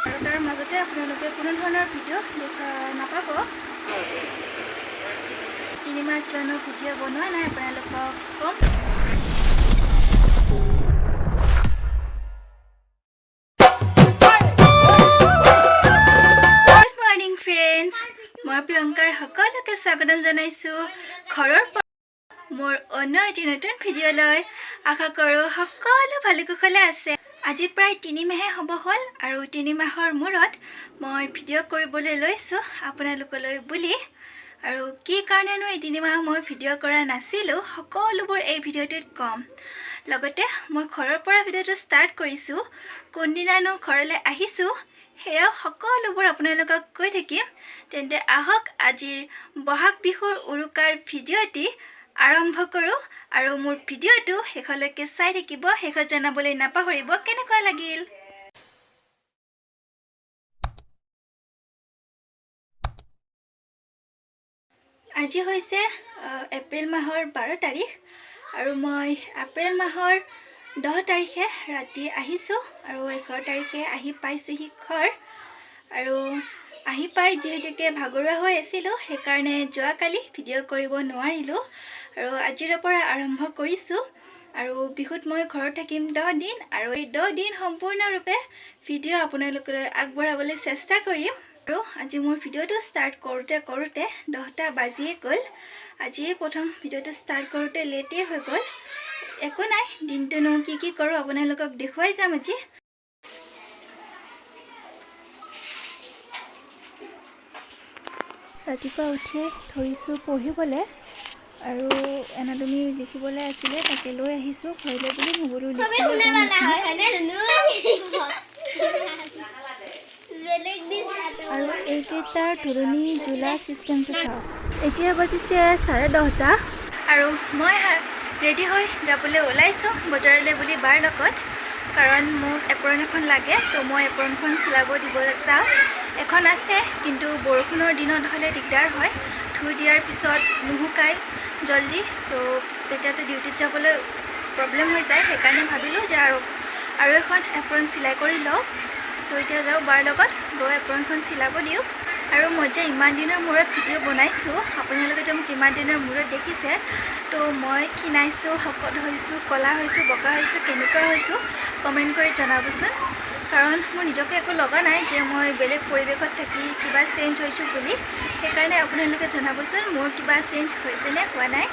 আৰু তাৰ মাজতে আপোনালোকে কোনো ধৰণৰ ভিডিঅ' দেখা নাপাব। তিনিমাহ কিয়নো ভিডিঅ' বনোৱা নাই আপোনালোকক ক'ম। মই প্ৰিয়ংকাৰ সকলোকে স্বাগতম জনাইছোঁ। ঘৰৰ পৰা মোৰ অন্য এটি নতুন ভিডিঅ'লৈ। আশা কৰোঁ সকলো ভালে কুশলে আছে। আজি প্ৰায় তিনিমাহে হ'ব হ'ল আৰু তিনিমাহৰ মূৰত মই ভিডিঅ' কৰিবলৈ লৈছোঁ আপোনালোকলৈ বুলি। আৰু কি কাৰণেনো এই তিনিমাহ মই ভিডিঅ' কৰা নাছিলোঁ সকলোবোৰ এই ভিডিঅ'টোত ক'ম। লগতে মই ঘৰৰ পৰা ভিডিঅ'টো ষ্টাৰ্ট কৰিছোঁ কোনদিনানো ঘৰলৈ আহিছোঁ সেয়াও সকলোবোৰ আপোনালোকক কৈ থাকিম। তেন্তে আহক আজিৰ বহাগ বিহুৰ উৰুকাৰ ভিডিঅ'টি আৰম্ভ কৰোঁ। আৰু মোৰ ভিডিঅ'টো শেষলৈকে চাই থাকিব শেষত জনাবলৈ নাপাহৰিব কেনেকুৱা লাগিল? আজি হৈছে এপ্ৰিল মাহৰ বাৰ তাৰিখ আৰু মই এপ্ৰিল মাহৰ দহ তাৰিখে ৰাতি আহিছোঁ আৰু এঘাৰ তাৰিখে আহি পাইছোঁহি ঘৰ আৰু আহি পাই যিহেতুকে ভাগৰুৱা হৈ আছিলোঁ সেইকাৰণে যোৱাকালি ভিডিঅ' কৰিব নোৱাৰিলোঁ। আৰু আজিৰ পৰা আৰম্ভ কৰিছোঁ। আৰু বিহুত মই ঘৰত থাকিম দহ দিন আৰু এই দহ দিন সম্পূৰ্ণৰূপে ভিডিঅ' আপোনালোকলৈ আগবঢ়াবলৈ চেষ্টা কৰিম। আৰু আজি মোৰ ভিডিঅ'টো ষ্টাৰ্ট কৰোঁতে কৰোঁতে দহটা বাজিয়ে গ'ল। আজিয়ে প্ৰথম ভিডিঅ'টো ষ্টাৰ্ট কৰোঁতে লেটেই হৈ গ'ল। একো নাই দিনটোনো কি কি কৰোঁ আপোনালোকক দেখুৱাই যাম আজি। ৰাতিপুৱা উঠিয়ে ধৰিছোঁ পঢ়িবলৈ। আৰু এনাটমি লিখিবলৈ আছিলে তাকে লৈ আহিছোঁ ঘৰলৈ বুলি নগলো। আৰু এইকেইটাৰ তুলনি জোলা ছিষ্টেমটো চাওক। এতিয়া বাজিছে চাৰে দহটা। আৰু মই ৰেডি হৈ যাবলৈ ওলাইছোঁ বজাৰলৈ বুলি বাৰ লগত। কাৰণ মোক এপ্ৰন এখন লাগে তো মই এপ্ৰনখন চিলাব দিবলৈ যাওঁ। এখন আছে কিন্তু বৰষুণৰ দিনত হ'লে দিগদাৰ হয়। ধুই দিয়াৰ পিছত নুশুকাই। জল্দি। তো তেতিয়াতো ডিউটিত যাবলৈ প্ৰব্লেম হৈ যায় সেইকাৰণে ভাবিলোঁ যে আৰু আৰু এখন এপ্ৰন চিলাই কৰি লওঁ। তো এতিয়া যাওঁ বাৰ লগত গৈ এপ্ৰনখন চিলাব দিওঁ। আৰু মই যে ইমান দিনৰ মূৰত ভিডিঅ' বনাইছোঁ আপোনালোকেতো মোক ইমান দিনৰ মূৰত দেখিছে তো মই ক্ষীণাইছোঁ শকত হৈছোঁ ক'লা হৈছোঁ বগা হৈছোঁ কেনেকুৱা হৈছোঁ কমেণ্ট কৰি জনাবচোন। কাৰণ মোৰ নিজকে একো লগা নাই যে মই বেলেগ পৰিৱেশত থাকি কিবা চেঞ্জ হৈছোঁ বুলি। সেইকাৰণে আপোনালোকে জনাবচোন মোৰ কিবা চেঞ্জ হৈছেনে হোৱা নাই।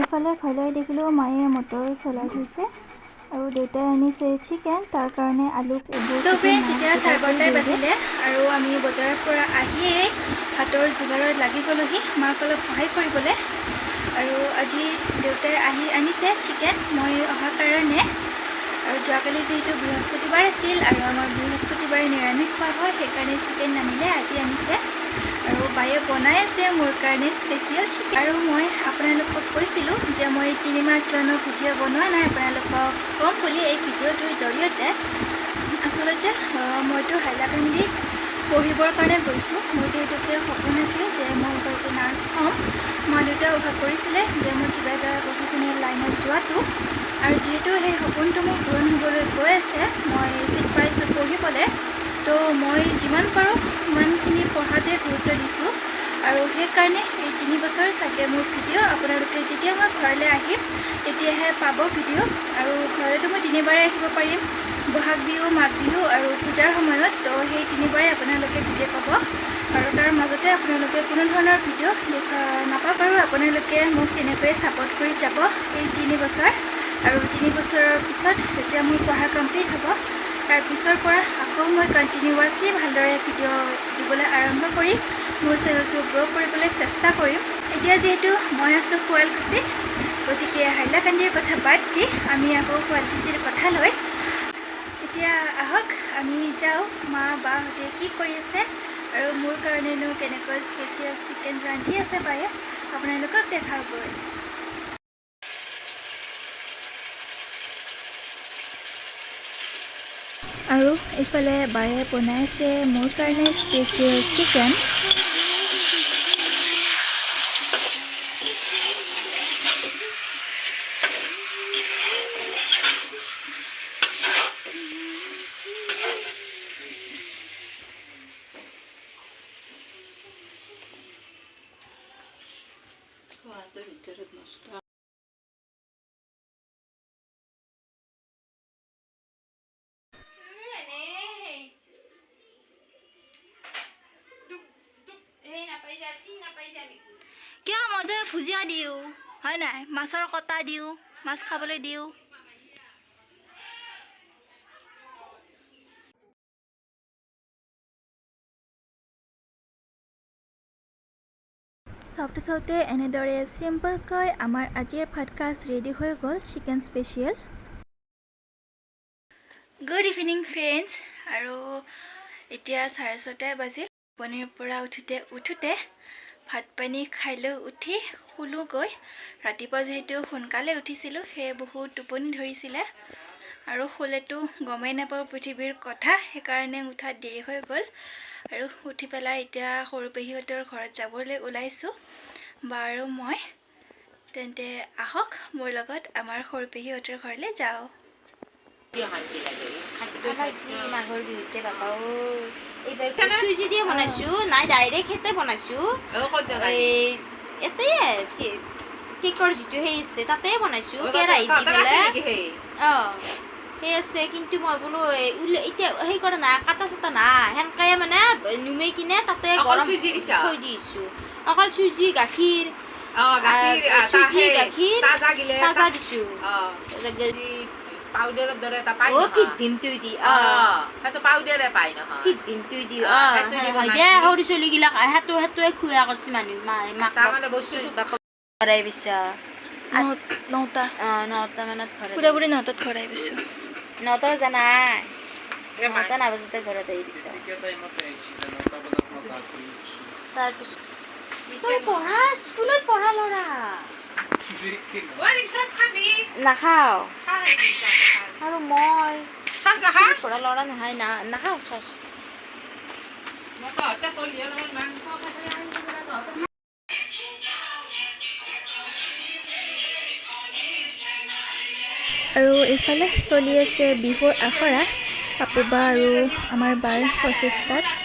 ইফালে ঘৰলৈ দেখিলেও মায়ে মটৰ চলাই থৈছে আৰু দেউতাই আনিছে চিকেন তাৰ কাৰণে আলু এইবোৰ ফ্ৰেণ্ডছ এতিয়া চাৰে বাৰটাই বাজিলে আৰু আমি বজাৰৰ পৰা আহিয়েই ভাতৰ যোগাৰত লাগি গ'লোহি মাক অলপ সহায় কৰিবলৈ। আৰু আজি দেউতাই আহি আনিছে চিকেন মই অহাৰ কাৰণে। আৰু যোৱাকালি যিহেতু বৃহস্পতিবাৰ আছিল আৰু আমাৰ বৃহস্পতিবাৰে নিৰামিষ খোৱা হয় সেইকাৰণে চিকেন নানিলে আজি আনিছে। আৰু বায়ে বনাই আছে মোৰ কাৰণে স্পেচিয়েল চিকেন আৰু মই আপোনালোকক কৈছিলোঁ যে মই তিনিমাহ কিয়নো ভিডিঅ' বনোৱা নাই আপোনালোকক ক'ম বুলি এই ভিডিঅ'টোৰ জৰিয়তে। আচলতে মইতো হাইলাকান্দি পঢ়িবৰ কাৰণে গৈছোঁ। মোৰতো এইটোকে সপোন আছিল যে মই এগৰাকী নাৰ্ছ হ'ম। মা দেউতাই অভাৱ কৰিছিলে যে মই কিবা এটা প্ৰফেচনেল লাইনত যোৱাটো। আৰু যিহেতু সেই সপোনটো মোৰ পূৰণ হ'বলৈ গৈ আছে মই চিট পাইছোঁ পঢ়িবলৈ। তো মই যিমান পাৰোঁ পঢ়াতে গুৰুত্ব দিছোঁ। আৰু সেইকাৰণে এই তিনি বছৰ চাগে মোৰ ভিডিঅ' আপোনালোকে যেতিয়া মই ঘৰলৈ আহিম তেতিয়াহে পাব ভিডিঅ' আৰু ঘৰলৈতো মই তিনিবাৰে আহিব পাৰিম। বহাগ বিহু মাঘ বিহু আৰু পূজাৰ সময়ত তো সেই তিনিবাৰে আপোনালোকে ভিডিঅ' পাব। আৰু তাৰ মাজতে আপোনালোকে কোনো ধৰণৰ ভিডিঅ' দেখা নাপাব আৰু আপোনালোকে মোক তেনেকৈয়ে ছাপৰ্ট কৰি যাব এই তিনি বছৰ। আৰু তিনি বছৰৰ পিছত যেতিয়া মোৰ পঢ়া কমপ্লিট হ'ব তাৰ পিছৰ পৰা আকৌ মই কণ্টিনিউৱাছলি ভালদৰে ভিডিঅ' দিবলৈ আৰম্ভ কৰিম। মোৰ চেনেলটো গ্ৰ' কৰিবলৈ চেষ্টা কৰিম। এতিয়া যিহেতু মই আছোঁ শুৱালকুছিত গতিকে হাইলাকান্দিৰ কথা বাদ দি আমি আকৌ শুৱালকুছিৰ কথালৈ এতিয়া আহক। আমি যাওঁ মা বাহঁতে কি কৰি আছে আৰু মোৰ কাৰণেনো কেনেকৈ স্পেচিয়েল চিকেন ৰান্ধি আছে বায়ে আপোনালোকক দেখাবই আৰু এইফালে বায়ে বনাইছে মোৰ কাৰণে স্পেচিয়েল চিকেন কিয় মই যে ভুজিয়া দিওঁ? হয় নাই? মাছৰ কটা দিওঁ মাছ খাবলৈ দিওঁ। চাওঁতে চাওঁতে এনেদৰে চিম্পলকৈ আমাৰ আজিৰ ভাতসাজ ৰেডি হৈ গ'ল chicken special good evening friends আৰু এতিয়া চাৰে ছটাই বাজিল। টোপনিৰ পৰা উঠোতে উঠোতে ভাত পানী খাই লৈ উঠি শুলোগৈ ৰাতিপুৱা যিহেতু সোনকালে উঠিছিলোঁ সেয়ে বহুত টোপনি ধৰিছিলে। আৰু শুলেতো গমেই নাপাওঁ পৃথিৱীৰ কথা সেইকাৰণে উঠাত দেৰি হৈ গ'ল। আৰু উঠি পেলাই এতিয়া সৰু পেহীহঁতৰ ঘৰত যাবলৈ ওলাইছোঁ। বা আৰু মই তেন্তে আহক মোৰ লগত আমাৰ সৰু পেহীহঁতৰ ঘৰলৈ যাওঁ। মাঘৰ বিহুতে এইবাৰ চুজি দিয়ে বনাইছো নাই ডাইৰেক্ট সেইতে বনাইছো। এই এতে কেকৰ যিটো সেই আছে তাতে বনাইছো কেৰাহীত দি পেলাই। অ সেই আছে কিন্তু মই বোলো এতিয়া সেই কৰা নাই কাটা চাটা নাই। সেনকাই মানে নুমাই কিনে তাতে গৰম? থৈ দিছো। অকল চুজি গাখীৰ চুজি, গাখীৰ, তাজা দিছো। পাউডারত দৰে এটা পাই অ ফিট ভিম তুই দি অ। সেইটো পাউডাৰে পাই নহয়। ফিট ভিম তুই দি অ হয় দে সৰু ছোৱালীগিলাক সেইটো সেইটোৱে খুৱা কৰিছে মানুহ মাক তাৰমানে বস্তুটো ঘৰাই পিছা নটা। অ নটা মানত ঘৰাই পুৰা পুৰি নটাত ঘৰাই পিছো নটা জানাই নটা নাবাজোতে ঘৰত আহি পিছা তাৰপিছত পঢ়া স্কুলত পঢ়া ল'ৰা। নাখাওঁ। খা সেই ৰিক্সাতে খা। আৰু মই চাচ নাখা? পঢ়া ল'ৰা নহয় না নাখাওঁ চচ মই তহঁতে কলি অলপমান মাংস খাই আহি পেলাই তহঁতে। আৰু এইফালে চলি আছে বিহুৰ আখৰা পাপুবা আৰু আমাৰ বাৰ প্ৰচেষ্টাত।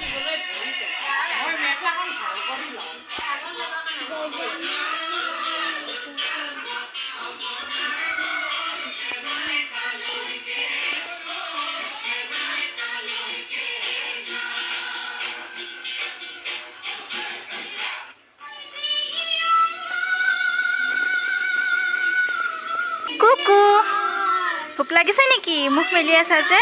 ভোক লাগিছে নেকি? মুখ মেলি আছা যে।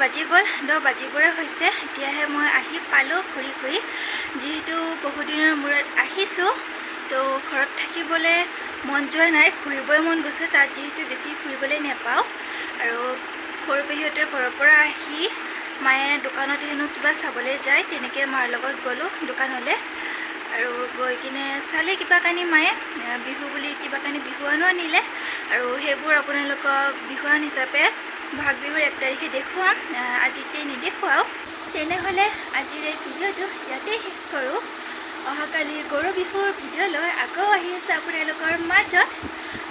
বাজি গ'ল দহ বাজিবৰে হৈছে। এতিয়াহে মই আহি পালোঁ ঘূৰি ঘূৰি। যিহেতু বহুদিনৰ মূৰত আহিছোঁ তো ঘৰত থাকিবলৈ মন যোৱা নাই ঘূৰিবই মন গৈছে তাত যিহেতু বেছি ফুৰিবলৈ নাপাওঁ। আৰু সৰু পেহীহঁতৰ ঘৰৰ পৰা আহি মায়ে দোকানত হেনো কিবা চাবলৈ যায় তেনেকৈ মাৰ লগত গ'লোঁ দোকানলৈ। আৰু গৈ কিনে চালে কিবা কানি মায়ে বিহু বুলি কিবা কানি বিহুৱানো আনিলে। আৰু সেইবোৰ আপোনালোকক বিহুৱান হিচাপে বহাগ বিহুৰ এক তাৰিখে দেখুৱাম আহ, আজিতে নেদেখুৱাওঁ। তেনেহ'লে আজিৰ এই ভিডিঅ'টো ইয়াতেই শেষ কৰোঁ। অহাকালি গৰু বিহুৰ ভিডিঅ' লৈ আকৌ আহি আছে আপোনালোকৰ মাজত।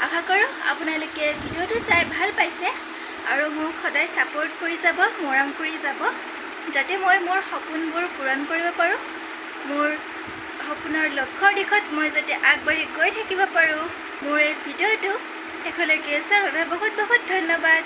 আশা কৰোঁ আপোনালোকে ভিডিঅ'টো চাই ভাল পাইছে আৰু মোক সদায় ছাপোৰ্ট কৰি যাব মৰম কৰি যাব যাতে মই মোৰ সপোনবোৰ পূৰণ কৰিব পাৰোঁ। মোৰ সপোনৰ লক্ষ্যৰ দিশত মই যাতে আগবাঢ়ি গৈ থাকিব পাৰোঁ। মোৰ এই ভিডিঅ'টো শেষলৈকে চোৱাৰ বাবে বহুত বহুত ধন্যবাদ।